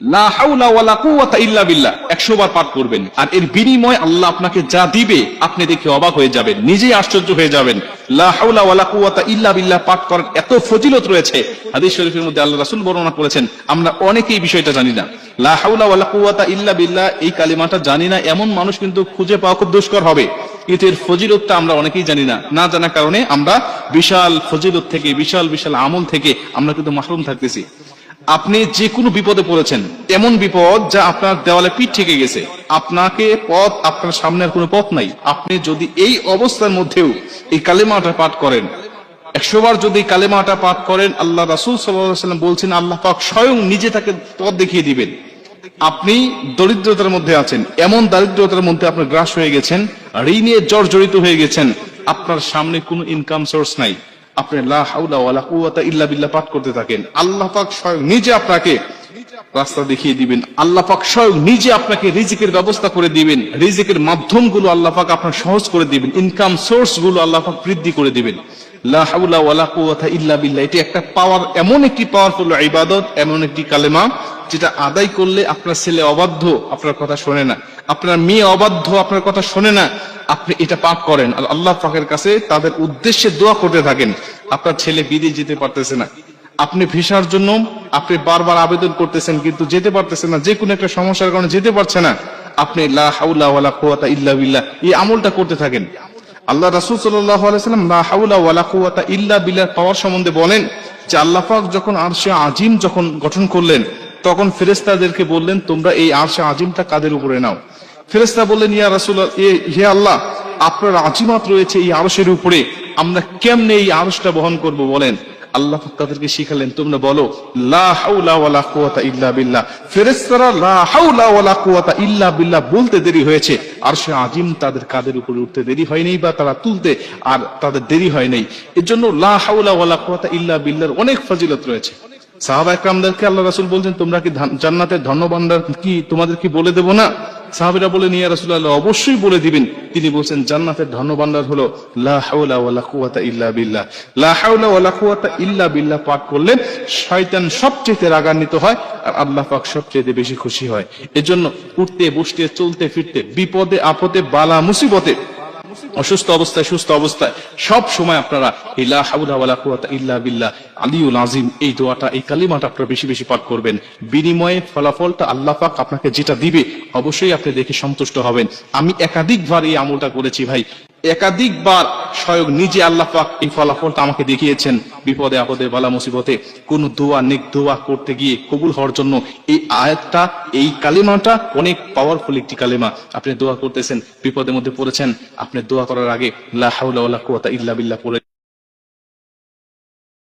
100 বার পাঠ করবেন। আর এর বিনিময় আল্লাহ আপনাকে যা দিবে, আপনি দেখে অবাক হয়ে যাবেন, নিজেই আশ্চর্য হয়ে যাবেন। ইল্লা পাঠ করার এত ফজিলত রয়েছে। হাদিস শরীফের মধ্যে আল্লাহ রাসূল বর্ণনা করেছেন, আমরা অনেকেই বিষয়টা জানি না। লা হাওলা ওয়ালা কুওয়াতা ইল্লা এই কালিমাটা জানি না, এমন মানুষ কিন্তু খুঁজে পাওয়া খুব দুষ্কর হবে। কিন্তু এর ফজিলতটা আমরা অনেকেই জানি না। না জানার কারণে আমরা বিশাল ফজিলত থেকে, বিশাল বিশাল আমল থেকে আমরা কিন্তু মাহরুম থাকতেছি। আপনি যে কোনো বিপদে পড়েছেন, এমন বিপদ যা আপনার দেওয়ালে পিঠ থেকে গেছে। আপনাকে পথ আপনার সামনে কোনো পথ নাই। আপনি যদি এই অবস্থার মধ্যেও এই কালেমাটা পাঠ করেন একশো বার যদি কালেমাটা পাঠ করেন, আল্লাহ রাসুল সাল্লাম বলছেন, আল্লাহ পাক স্বয়ং নিজে তাকে পথ দেখিয়ে দিবেন। আপনি দরিদ্রতার মধ্যে আছেন, এমন দারিদ্রতার মধ্যে আপনার গ্রাস হয়ে গেছেন, ঋণে জর্জরিত হয়ে গেছেন, আপনার সামনে কোনো ইনকাম সোর্স নাই। আপনি ইল্লা বিল্লাহ পাঠ করতে থাকেন। আল্লাহ পাক স্বয়ং নিজে আপনাকে রাস্তা দেখিয়ে দিবেন। আল্লাহ পাক স্বয়ং নিজে আপনাকে রিজিকের ব্যবস্থা করে দিবেন। রিজিকের মাধ্যমগুলো আল্লাহ পাক আপনার সহজ করে দিবেন। ইনকাম সোর্সগুলো আল্লাহ পাক বৃদ্ধি করে দিবেন। লা ওয়ালা কুওয়াতা ইল্লা বিল্লাহ, এটি একটা পাওয়ার, এমন একটি পাওয়ারফুল ইবাদত, এমন একটি কালেমা যেটা আদায় করলে আপনার ছেলে অবাধ্য, আপনার কথা শোনে না। আপনার মেয়ে অবাধ্য, আপনার কথা শোনে না। আপনি এটা পাঠ করেন। আর আল্লাহ পাকের কাছে তাদের উদ্দেশ্যে দোয়া করতে থাকেন। আপনার ছেলে বিদেশ যেতে পারতেছে না। আপনি ভিসার জন্য আপনি বারবার আবেদন করতেছেন, কিন্তু যেতে পারতেছেন না। যে কোনো একটা সমস্যার কারণে যেতে পারছে না। আপনি ইল্লা এই আমলটা করতে থাকেন। আল্লাহ রাসূল সাল্লাল্লাহু ইল্লা বিল্লাহ পাওয়ার সম্বন্ধে বলেন যে, আল্লাহ পাক যখন আরশে আজিম যখন গঠন করলেন তখন ফেরেশতাদেরকে বললেন, তোমরা এই আরশে আজিমটা কাদের উপরে নাও? ফেরেশতা বললেন, ইয়া রাসূল হে আল্লাহ, আপনার আজিমাত রয়েছে এই আরশের উপরে। আমরা কেমনে এই আরশটা বহন করব বলেন? আল্লাহ তাদেরকে শিখালেন, তোমরা বলো বিল্লাহ। বলতে দেরি হয়েছে। আর সে আজিম তাদের কাদের উপরে উঠতে দেরি হয়নি বা তারা তুলতে আর তাদের দেরি হয় নাই। এর জন্য লা হাওলা ওয়ালা কুওয়াতা ইল্লা বিল্লাহর অনেক ফজিলত রয়েছে। সাহাবা একরামদেরকে আল্লাহ রাসূল বলছেন, তোমরা কি জান্নাতের ধন্যবান্ডার কি তোমাদের কি বলে দেবো না? সাহাবিরা বলেন ইয়া রাসূলুল্লাহ, অবশ্যই বলে দিবেন। তিনি বলছেন, জান্নাতের ধনভাণ্ডার হলো ইল্লা বিল্লাহ পাঠ করলে শয়তান সবচেয়ে রাগান্বিত হয় আর আল্লাহ পাক সবচেয়ে বেশি খুশি হয়। এজন্য উঠতে, বসতে, চলতে, ফিরতে, বিপদে, আপদে, বালা, মুসিবতে অসুস্থ অবস্থায়, সুস্থ অবস্থায়, সব সময় আপনারা ইল্লা হাউলা কুওয়াতা ইল্লা বিল্লাহ, আলিউল আজিম এই দোয়াটা, এই কালিমাটা আপনারা বেশি বেশি পাঠ করবেন। বিনিময়ে ফলাফলটা আল্লাহ পাক আপনাকে যেটা দিবে, অবশ্যই আপনি দেখে সন্তুষ্ট হবেন। আমি একাধিকবার এই আমলটা করেছি ভাই। একাধিকবার স্বয়ং নিজে আল্লাহ এই ফলাফলটা আমাকে দেখিয়েছেন। বিপদে, আপদে, বালা, মুসিবতে কোন দোয়া, নেক দোয়া করতে গিয়ে কবুল হওয়ার জন্য এই আয়াতটা, এই কালিমাটা অনেক পাওয়ারফুল একটি কালিমা। আপনি দোয়া করতেছেন, বিপদের মধ্যে পড়েছেন, আপনি দোয়া করার আগে লাহাউল্লাহ ইল্লা বিল্লাহ পড়ে